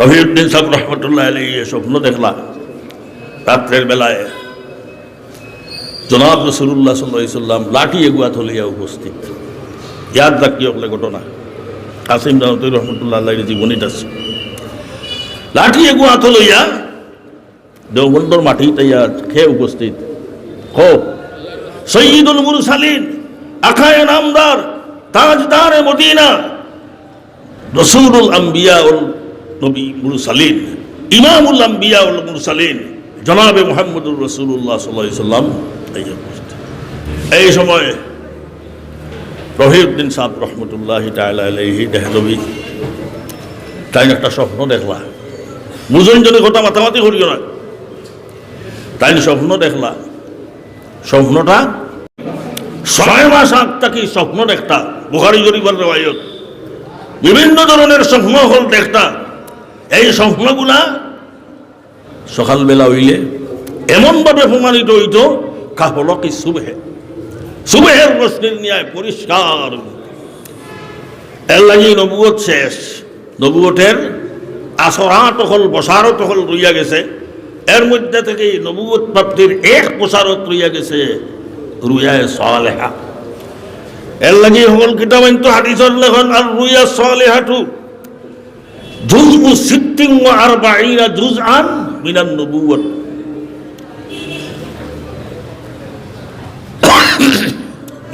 রফিউদ্দিন সাহেব রহমতুল্লাহ আলী স্বপ্ন দেখলা রাত্রের বেলায় জনাব রসুল্লাহ সাল্লাম লাঠি এগুয়া থলিয়া উপস্থিত। ইয়াদ রাখি হলে ঘটনা। কাসিম জানতুর রহমতুল্লাহ আল্লাহ জীবনীত আছে। লাঠি এগুয়া থলইয়া দেওবন্দর মাটি তাইয়া খেয়ে উপস্থিত। হো, সৈয়দুল মুরসালিন, আখায় নামদার, তাজদার মদিনা, রসুলুল আম্বিয়া নবী মুরসালিন, ইমামুল আম্বিয়া মুরসালিন, জনাবে মোহাম্মদুর রসুল্লাহ সাল্লাহ সাল্লাম এই সময় রহিউদ্দিন সাহ রহমতুল্লাহ তাহি দেহলবি তাই একটা স্বপ্ন দেখলা। বুঝুন যদি কথা মাতামাতি করিও না। তাই স্বপ্ন দেখলা। স্বপ্নটা ছয় মাস আগ থাকি স্বপ্ন দেখতা। জরিবার রেওয়ায়ত। বিভিন্ন ধরনের স্বপ্ন হল দেখতা। এই স্বপ্নগুলা সকালবেলা হইলে এমনভাবে প্রমাণিত হইত কাহল কি সুবেহে? সুবেহের রশ্মির নিয়ে পরিষ্কার। এর লাগি নবুয়ত শেষ। নবুয়তের আসরাত হল বসারত হল রইয়া গেছে। এর মধ্যে থেকে নবুয়ত প্রাপ্তির এক প্রসারত রইয়া গেছে, রুয়ায় সালেহা। এর লাগি হল কিতাবাইন তো হাদিসর লেখন, আর রুয়া সালেহাটু জুজ উ সিদ্দিং আর বাইরা জুজ আন মিনান নবুয়ত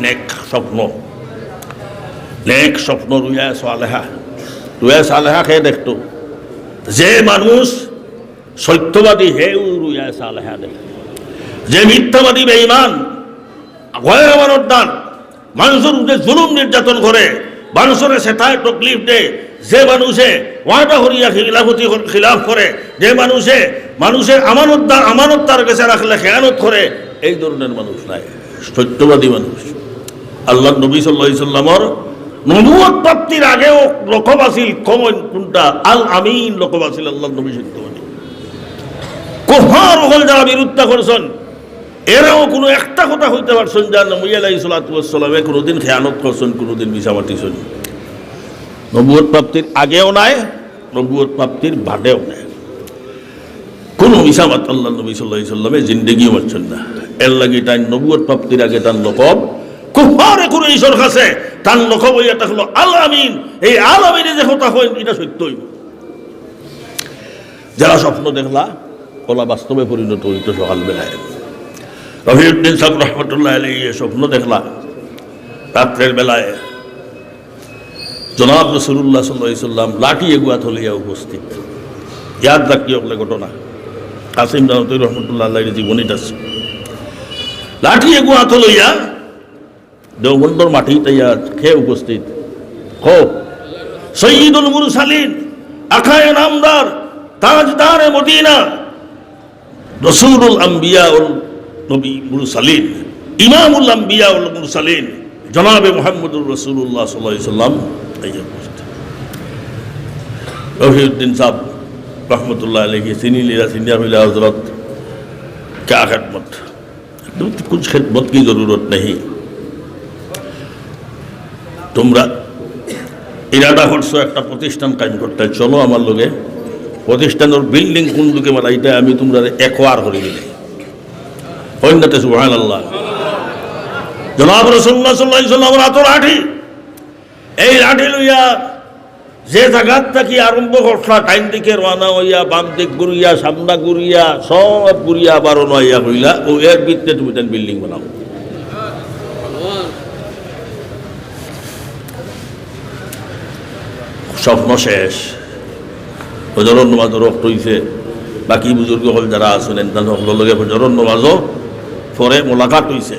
নেক স্বপ্ন। নেক স্বপ্ন রুয়া সালেহা। রুয়া সালেহা খেয়ে দেখতো? যে মানুষ সত্যবাদী হেউ রুয়া সালেহা দেখ। যে মিথ্যাবাদী, বেঈমান ভয় আমানত দান মানুষের জুলুম নির্যাতন করে মানুষের সেটায় তকলিফ দেয়, যে মানুষে ওয়াটা হরিয়া খিলাফতি খিলাফ করে। যে মানুষে, মানুষের আমানত আমানত তার কাছে রাখলে খেয়ানত করে, এই ধরনের মানুষ নাই। সত্যবাদী মানুষ। আল্লাহ নবী সাল্লাহ সাল্লামর নবুয়ত প্রাপ্তির আগেও লকব আছিল কমন কোনটা? আল আমিন লকব আছিল আল্লাহ নবী সত্যবাদী কোহার হল যারা বিরুদ্ধা করছেন, এরাও কোনো একটা কথা হইতে পারছেন যা নবী আলাই সালাতামে কোনোদিন খেয়ানত করছেন, কোনোদিন মিশামাটিছেন নবুয়ত প্রাপ্তির আগেও নাই নবুয়ত প্রাপ্তির বাদেও নাই। কোনো মিশামাত আল্লাহ নবী সাল্লাহ সাল্লামে জিন্দগিও মারছেন না। এর লাগি তাই নবুয়ত প্রাপ্তির আগে তার লকব কুফারে কোনো ঈশ্বর কাছে তার লকব এটা হলো আল আমিন এই আল আমিনে যে কথা হয় এটা সত্যই যারা স্বপ্ন দেখলা ওলা বাস্তবে পরিণত হইত সকালবেলায়। রফিউদ্দিন সাহেব রহমতুল্লাহ আলী স্বপ্ন দেখলা, রাত্রের বেলায় জনাব রসুল্লাহ সাল্লাহ সাল্লাম লাঠি এগুয়া থলিয়া উপস্থিত। ইয়াদ রাখি হলে ঘটনা। কাসিম জানতুর রহমতুল্লাহ জীবনীত আছে। লাঠি এগুয়া থলইয়া দেওবন্দর মাটি তাইয়া খেয়ে উপস্থিত। হো সৈয়দুল মুরসালিন, আখায় নামদার, তাজদার মদিনা, রসুলুল আম্বিয়া উল নবী মুরসালিন, ইমামুল আম্বিয়া উল মুরসালিন, জনাবে মোহাম্মদুর রসুল্লাহ সাল্লাহ সাল্লাম এই উপস্থিত রফিউদ্দিন সাহ রহমতুল্লাহ আলহি সিনি लीला सीनियर हुई हजरत क्या खिदमत कुछ खिदमत की ज़रूरत नहीं তোমরা ইরাদা করছো একটা প্রতিষ্ঠান কায়েম করতে চলো আমার লোকে প্রতিষ্ঠানের বিল্ডিং কোন দিকে মারা এটা আমি তোমরা একোয়ার করে দিলে অন্যতে সুহান আল্লাহ জনাব রসুল্লাহ সাল্লাহ সাল্লাম এত লাঠি এই লাঠি লইয়া যে জায়গার থাকি আরম্ভ করছা টাইম দিকে রানা হইয়া, বাম দিক ঘুরিয়া, সামনা ঘুরিয়া, সব ঘুরিয়া আবার নইয়া হইলা ও এর ভিত্তে তুমি তেন বিল্ডিং বানাও। স্বপ্ন শেষ। ফজরন নমাজও রক্ত হইছে। বাকি বুজুর্গ হল যারা আছেন, এনতান সকলের লগে ফজরন নমাজও পরে মোলাকাত হইছে।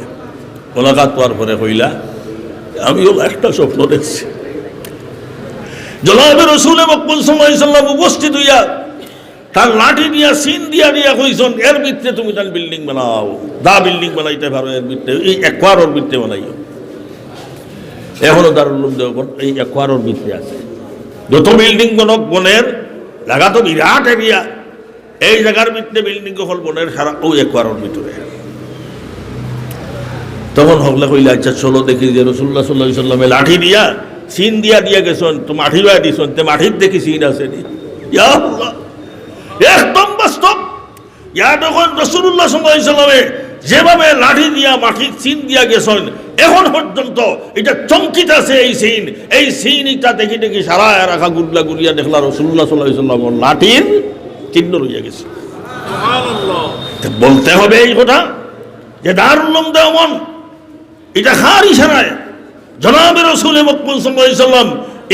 মোলাকাত হওয়ার পরে কইলা আমিও একটা স্বপ্ন দেখছি। জনাবে রসুল মকবুল সাল্লাম উপস্থিত হইয়া তার লাঠি দিয়া সিন দিয়া দিয়া কইছন, এর ভিত্তে তুমি তার বিল্ডিং বানাও। দা বিল্ডিং বানাইতে পারো, এর ভিত্তে এই একোয়ারোর ভিত্তে বানাইও। এখনও দারুল দেওবন এই একোয়ারোর ভিত্তে আছে। যত বিল্ডিং বনক, বনের জায়গা তো বিরাট এরিয়া এই জায়গার ভিতরে বিল্ডিং হল বনের সারা, ওই একোয়ারোর ভিতরে। তখন হকলে কইলে আচ্ছা চলো দেখি যে রসুল্লাহ সাল্লাহ সাল্লামে লাঠি দিয়া সিন দিয়া দিয়া গেছন তো মাঠি বা দিছন তে মাঠির দেখি সিন আছে নি? ইয়া একদম বাস্তব। ইয়া তখন রসুল্লাহ সাল্লামে যেভাবে লাঠি দিয়া মাটির চিন দিয়া গেছেন এখন পর্যন্ত এটা চমকিত আছে এই সিন। এই সিন এটা দেখি দেখি সারা রাখা গুল্লা গুলিয়া দেখলা রসুল্লাহ সাল্লাহ সাল্লাম লাঠির চিহ্ন রইয়া গেছে। বলতে হবে এই কথা যে দারুল্লম দেওমন এটা খার ইশারায়। জনাবে রসুল মকবুল সাল্লাম,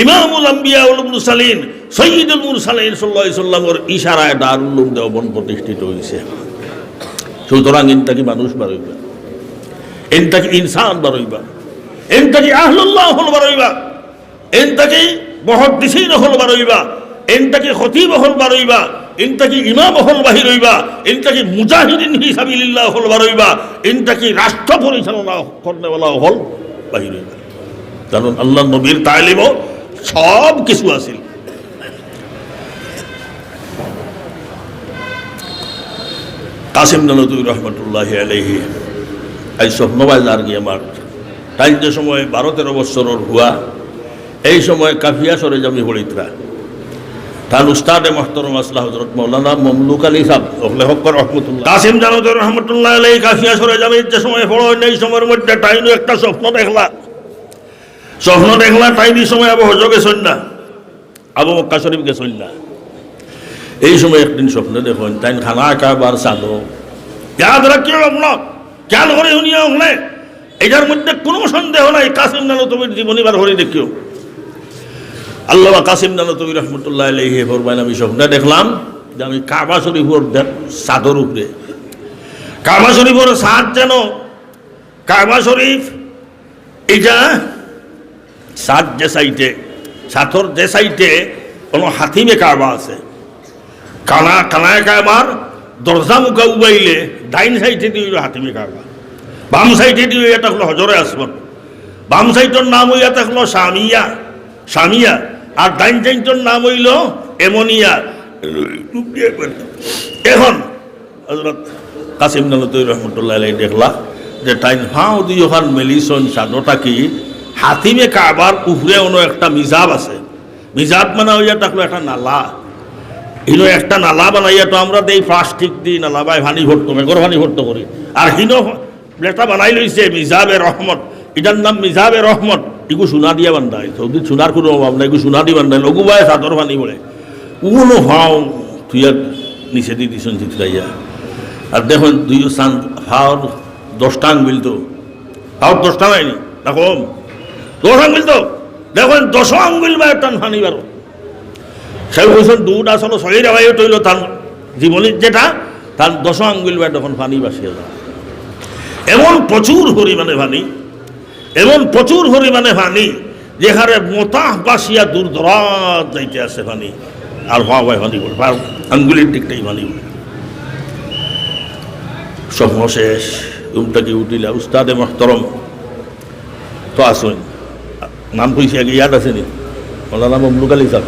ইমামুল আম্বিয়া উল মুরসালিন, সৈয়দুল মুরসালিন সাল্লাহ সাল্লামর ইশারায় দারুল্লুম দেওবন প্রতিষ্ঠিত হয়েছে সুতরাং ইনটাকি মানুষ বারইবা ইনটাকি ইনসান বারইবা ইনটাকি আহলুল্লাহ হল বারইবা ইনটাকি মহদ্দিসিন হল বারইবা ইনটাকি খতিব হল বারইবা ইনটাকি ইমাম হল বাহির হইবা ইনটাকি মুজাহিদিন হিসাবিল্লাহ হল বারইবা ইনটাকি রাষ্ট্র পরিচালনা করনেওয়ালা হল বাহির হইবা কারণ আল্লাহ নবীর তালিমও সব কিছু আছিল কাসিম নানতুর রহমতুল্লাহ আলহি এই স্বপ্নবাজ আর কি আমার। তাই যে সময় বারো তেরো বৎসরের হুয়া, এই সময় কাফিয়া সরে যাবি হরিত্রা তার উস্তাদে মহতরম আসলা হজরত মৌলানা মমলুক আলী সাহ লেখক রহমতুল্লাহ। কাসিম জানতুর রহমতুল্লাহ আলহি কাফিয়া সরে যাবি যে সময় পড়ো এই সময়ের মধ্যে টাইনও একটা স্বপ্ন দেখলা। স্বপ্ন দেখলা টাইনি সময় আবু হজ গেছেন না আবু মক্কা শরীফ গেছেন না এই সময় একদিন স্বপ্ন দেখুন তাই খানা কাবার চালো। ইয়াদ রাখিও আপনার খেয়াল করে শুনিয়া হলে এটার মধ্যে কোনো সন্দেহ নাই কাসিম নানো তুমি জীবনী বার করে দেখিও। আল্লাহ কাসিম নানো তুমি রহমতুল্লাহ আলহি ফরমাইন, আমি স্বপ্নে দেখলাম যে আমি কাবা শরীফর চাদর উপরে। কাবা শরীফর সাদ যেন, কাবা শরীফ, এটা সাত যে সাইটে সাতর যে সাইটে কোনো হাতিমে কাবা আছে। কানা, কানায় কাবার দরজা মুখা উবাইলে, ডাইন সাইডে দিয়ে হাতিমে কাবা। বাম সাইডে দিয়ে এটা হলো হজরে আসমান। বাম সাইডের নাম হইয়া এটা হলো সামিয়া সামিয়া। আর ডাইন সাইডের নাম হইল এমনিয়া এখন হজরত কাসিম নালতুর রহমতুল্লাহ দেখলা যে টাইম হাও দুই ওখান মেলিসন সাদটা কি? হাতিমে কাবার উপরে অন্য একটা মিজাব আছে। মিজাব মানে হইয়া থাকল একটা নালা। হিনো একটা নালা বানাইয়া তো আমরা দেই প্লাস্টিক দিই নালা বাই ভানি ভরতো মেঘর ভানি ভরতো করি। আর হিনো যেটা বানাই লইছে মিজাবে রহমত। এটার নাম মিজাবে রহমত। ইগু সোনা দিয়ে বান্ধাই সৌদি সোনার কোনো অভাব নাই ইগু সোনা দিয়ে বান্ধাই লঘু বাই চাদর ভানি বলে। কোনো হাও তুই আর নিচে দিয়ে দিছন চিত্রাইয়া আর দেখুন দুই সান দশটা আঙ্গুল তো হাওর দশটা নাইনি না কম? দশ আঙ্গুল তো দেখুন দশ আঙ্গুল বা টান ফানি বারো সেই বছর দুধ আসলে শরীর আবাই তৈল তার জীবনের যেটা তার দশ আঙ্গুল বা তখন ফানি বাসিয়ে যায় এমন প্রচুর পরিমাণে পানি এমন প্রচুর পরিমাণে পানি যেখানে মোতাহ বাসিয়া দূর দরাজ যাইতে আছে পানি আর হওয়া হয় পানি বলে আঙ্গুলির দিকটাই পানি বলে। স্বপ্ন শেষ উমটাকে উঠিলা, উস্তাদে মহতরম, তো আসুন। নাম কইছি আগে, ইয়াদ আছে নি? মৌলানা মমলুক আলী সাহেব।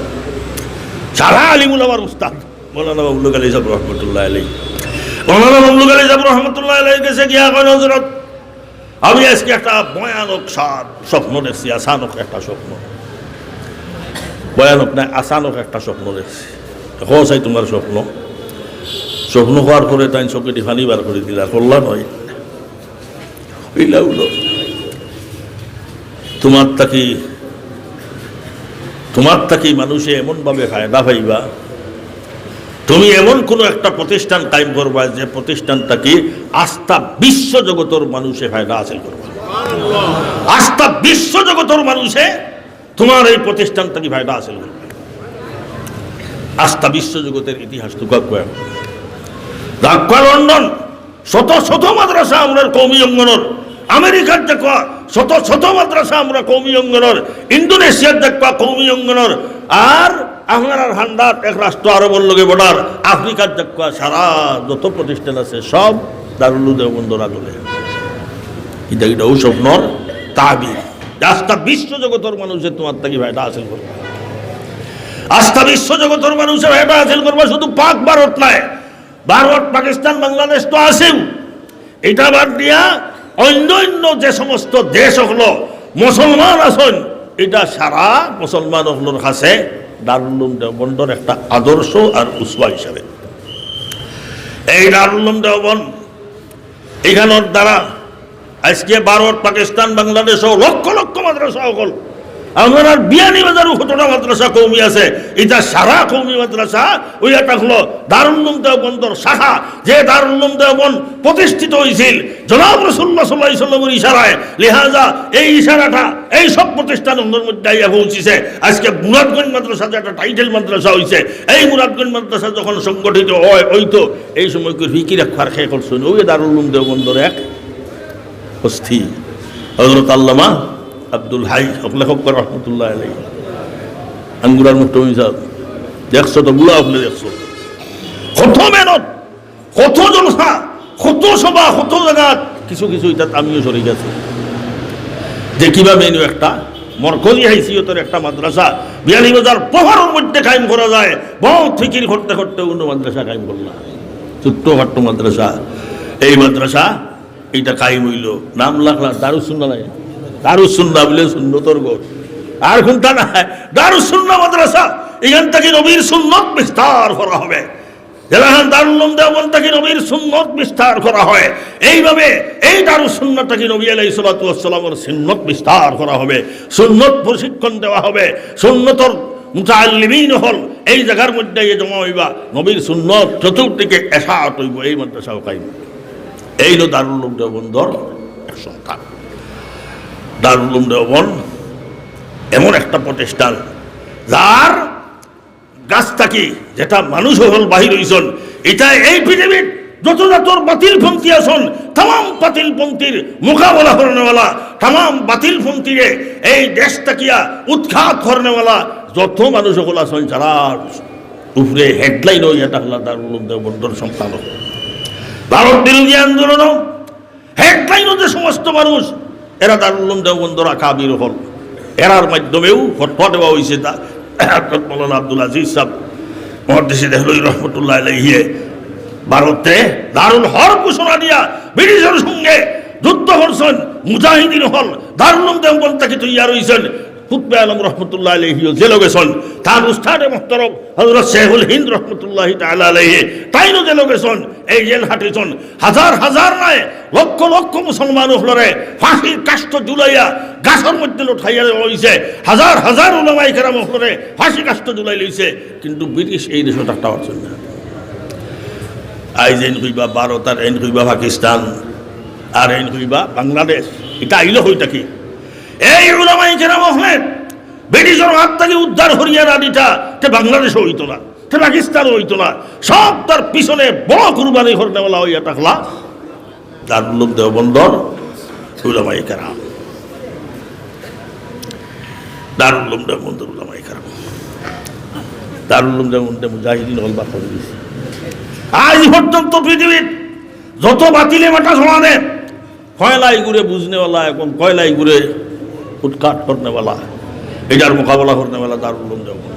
সারা আলিমুল আমার উস্তাদ, মৌলানা মমলুক আলী সাহেব রহমতুল্লাহ আলী মৌলানা মমলুক আলী সাহেব রহমতুল্লাহ আলী গেছে গিয়া হজরত আমি আজকে একটা ভয়ানক সার স্বপ্ন দেখছি, আসানক একটা স্বপ্ন। ভয়ানক নাই আসানক একটা স্বপ্ন দেখছি। হোস চাই তোমার স্বপ্ন। স্বপ্ন হওয়ার পরে তাই চকেটি ফানি বার করে দিলা করলা নয় হইলা উলো। তোমার তাকি তোমার তাকি মানুষে এমনভাবে ফায়দা পাইবা তুমি এমন কোনো একটা প্রতিষ্ঠান কায়েম করবা যে প্রতিষ্ঠানটাকে আস্থা বিশ্ব জগতর মানুষে ফায়দা হাসিল করবা। আস্থা বিশ্ব জগতর মানুষে তোমার এই প্রতিষ্ঠানটাকে ফায়দা হাসিল করবে? আস্থা বিশ্ব জগতের ইতিহাস তো কয়েক ঢাকা লন্ডন শত শত মাদ্রাসা আমরা কৌমি অঙ্গনের। আমেরিকার দেখবা শত শত মাদ্রাসা আমরা কৌমি অঙ্গনের। ইন্দোনেশিয়ার দেখবা কৌমি অঙ্গনের। আর আপনার হান্ডার এক রাষ্ট্র আরবের লগে বর্ডার। আফ্রিকার দেখবা সারা যত প্রতিষ্ঠান আছে, সব দারুল দেবন্দর আদলে এটা এটাও স্বপ্নর তাবির আস্থা তোমার থাকি ভাইটা হাসিল করবে। আস্থা বিশ্ব জগতের মানুষের ভাইটা হাসিল করবে, শুধু পাক ভারত নয় ভারত, পাকিস্তান, বাংলাদেশ তো আছেও। এটা বাদ দিয়া অন্য অন্য যে সমস্ত দেশ হলো, মুসলমান আসন এটা সারা মুসলমান হলোর কাছে দারুল্লুম দেওবন্দর একটা আদর্শ আর উসবা হিসাবে। এই দারুল্লুম দেওবন্দ এখানোর দ্বারা আজকে ভারত, পাকিস্তান, বাংলাদেশ লক্ষ লক্ষ মাদ্রাসা সকল আমার বিয়ানি বাজার কতটা মাদ্রাসা কৌমি আছে। এটা সারা কৌমি মাদ্রাসা, ওই একটা হলো দারুল্লুম দেওবন্দর শাখা, যে দারুল্লুম দেওবন্দ প্রতিষ্ঠিত হয়েছিল জনাব রসুল্লাহ সাল্লাহ সাল্লামের ইশারায়, লিহাজা, এই ইশারাটা, এই সব প্রতিষ্ঠান অন্যের মধ্যে আইয়া পৌঁছিছে। আজকে মুরাদগঞ্জ মাদ্রাসা যে একটা টাইটেল মাদ্রাসা হয়েছে এই মুরাদগঞ্জ মাদ্রাসা যখন সংগঠিত হয় হইতো এই সময় রিকি রাখার খেয়ে করছেন, ওই দারুল্লুম দেওবন্দর এক অস্থি হজরত আল্লামা আব্দুল হাই লেখক রহমতুল্লাহ আলাই আঙ্গুরার মুক্তমি সাহেব দেখছ তো বুলা আপনি দেখছ। কত মেহনত কত জলসা কত সভা কত জায়গা কিছু কিছু এটা আমিও সরে গেছি। যে কীভাবে এনে একটা, মরকজি হাইসিয়তের একটা মাদ্রাসা বিয়ানীবাজার প্রহরের মধ্যে কায়েম করা যায়। বহুত ফিকির করতে করতে অন্য মাদ্রাসা কায়েম করলাম। ছোট্টখাট্ট মাদ্রাসা। এই মাদ্রাসা, এইটা কায়েম হইল। নাম লাগলা দারুসুন্না নাই দারুসুন্না বলে সুন্নতর গোট আর কোনটা না দারুসুন্না মাদ্রাসা। এখান থেকে নবীর সুন্নত বিস্তার করা হবে। যেখানে দারুল্লুম দেওবন থেকে নবীর সুন্নত বিস্তার করা হয়। এইভাবে এই দারুল সুন্নতটাকে নবী আলাই সালাতামের সুন্নত বিস্তার করা হবে। সুন্নত প্রশিক্ষণ দেওয়া হবে। সুন্নতর মুতাল্লিমিন হল। এই জায়গার মধ্যে এ জমা হইবা। নবীর সুন্নত চতুর্দিকে এসাত হইব। এই মাদ্রাসা কাইম এই হলো দারুল্লুম দেওবন্দর এক সন্তান। দারুল্লুম দেওবন এমন একটা প্রতিষ্ঠান, যার গাছ থাকি, যেটা মানুষ হল বাহির হইছন এটা এই পৃথিবীর যত যত বাতিল পন্থী আসন তাম বাতিল পন্থীর মোকাবেলা করনেওয়ালা তাম বাতিল পন্থীরে এই দেশ তাকিয়া উৎখাত করনেওয়ালা যত মানুষ হল আসন যারা উপরে হেডলাইন হই এটা হল দারুল দেবন্দর সন্তান ভারত বিরোধী আন্দোলন হেডলাইন যে সমস্ত মানুষ এরা দারুল্লম দেওবন্দরা কাবির হল। এরার মাধ্যমেও ফটফট দেওয়া হয়েছে তা। মৌলানা আব্দুল আজিজ সাহেব, মহাদেশি দেহলই রহমতুল্লাহ আলাইহিয়ে ভারতে দারুল হর ঘোষণা দিয়া ব্রিটিশের সঙ্গে যুদ্ধ করছেন মুজাহিদিন হল। দারুল দেওবন তাকে তৈরি হয়েছেন কুতবে আলম রহমতুল্লাহ আলহিও জেলে গেছেন তার উস্তাদে মোহতরম হজরত শেহুল হিন্দ রহমতুল্লাহ তাআলা আলাইহি তাইনও জেলে গেছেন এই জেল হাঁটিছেন হাজার হাজার নয় লক্ষ লক্ষ মুসলমান হলরে ফাঁসির কাষ্ট জুলাইয়া গাছের মধ্যে লুঠাইয়া লইছে হাজার হাজার উলামাই কেরাম হলরে ফাঁসি কাষ্ট জুলাই লইছে, কিন্তু ব্রিটিশ এই দেশত একটা পারছেন না। আইজ এন কইবা ভারত, আর এন কইবা পাকিস্তান, আর এন কইবা বাংলাদেশ, এটা আইল হই থাকি এই উলামাই কেরাম হলেন ব্রিটিশের হাত থেকে উদ্ধার হরিয়া রানিটা তে বাংলাদেশ হইতো না, তে পাকিস্তান হইতো না, সব তার পিছনে বড় কুরবানি হরনেওয়ালা হইয়া থাকলা। দারুল দেওবন্দর উলামাই দেওবন্দর উলামাই কেরাম। যত বাতিলে সমানে কয়লাই ঘুরে কয়লাই ঘুরে উৎকাট করনেওয়ালা এটার মোকাবেলা করনেওয়ালা দারুল দেওয়া